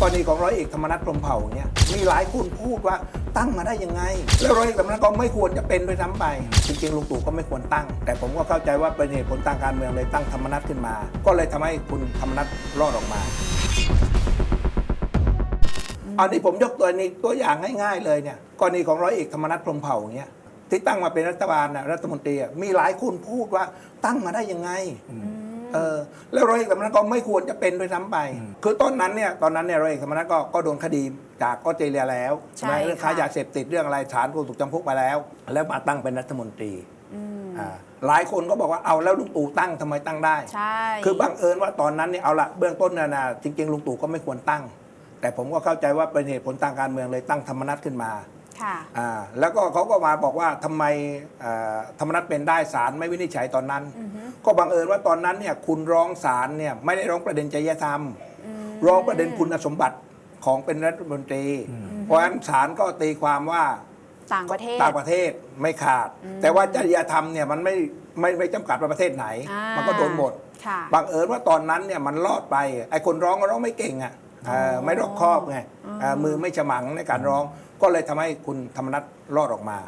กรณีของร้อยเอกธรรมนัฐพรหมเผ่าเนี่ยมีหลายคนพูดว่าตั้งมาได้ยังไง แล้วร้อยเอกธรรมนัฐก็ไม่ควรจะเป็นด้วยซ้ำไปจริงๆลุงตู่ก็ไม่ควรตั้ง แต่ผมก็เข้าใจว่าเป็นเหตุผลทางการเมืองเลยตั้งธรรมนัฐขึ้นมา ก็เลยทำให้คุณธรรมนัฐรอดออกมาอันนี้ผมยกตัวนี้ตัวอย่างง่ายๆเลยเนี่ยกรณีของร้อยเอกธรรมนัฐพรหมเผ่าเงี้ยที่ตั้งมาเป็นรัฐบาลนะรัฐมนตรีมีหลายคนพูดว่าตั้งมาได้ยังไง เออแล้วร้อยเอกธรรมนัฐก็ไม่ควรจะเป็นด้วยซ้ำไป คือตอนนั้นเนี่ยตอนนั้นเนี่ยร้อยเอกธรรมนัฐก็ก็โดนคดีจากออสเตรเลียแล้วใช่ไหมเรื่องค้าค่ะยาเสพติดเรื่องอะไรศาลก็ถูกจำคุกมาแล้ว แล้วมาตั้งเป็นรัฐมนตรีอ่าหลายคนก็บอกว่าเอาแล้วลุงตู่ตั้งทำไมตั้งได้ ใช่ คือบังเอิญว่าตอนนั้นเนี่ยเอาละเบื้องต้นนะนะจริงๆลุงตู่ก็ไม่ควรตั้ง แต่ผมก็เข้าใจว่าเป็นเหตุผลทางการเมืองเลยตั้งธรรมนัฐขึ้นมาค่ะอ่า แล้วก็เขาก็มาบอกว่าทำไมอ่าธรรมนัฐเป็นได้ศาลไม่วินิจฉัยตอนนั้น ก็บังเอิญว่าตอนนั้นเนี่ยคุณร้องศาลเนี่ยไม่ได้ร้องประเด็นจริยธรรม ร้องประเด็นคุณสมบัติของเป็นรัฐมนตรี เพราะฉะนั้นศาลก็ตีความว่าต่างประเทศต่างประเทศไม่ขาด แต่ว่าจริยธรรมเนี่ยมันไม่ไม่ไม่จำกัดว่าประเทศไหน มัมันก็โดนหมดค่ะบังเอิญว่าตอนนั้นเนี่ยมันรอดไปไอ้คนร้องก็ร้องไม่เก่งอะ เอ่อไม่รอบคอบไงเอ่อมือไม่ฉมังในการร้อง ก็เลยทำให้คุณธรรมนัฐรอดออกมา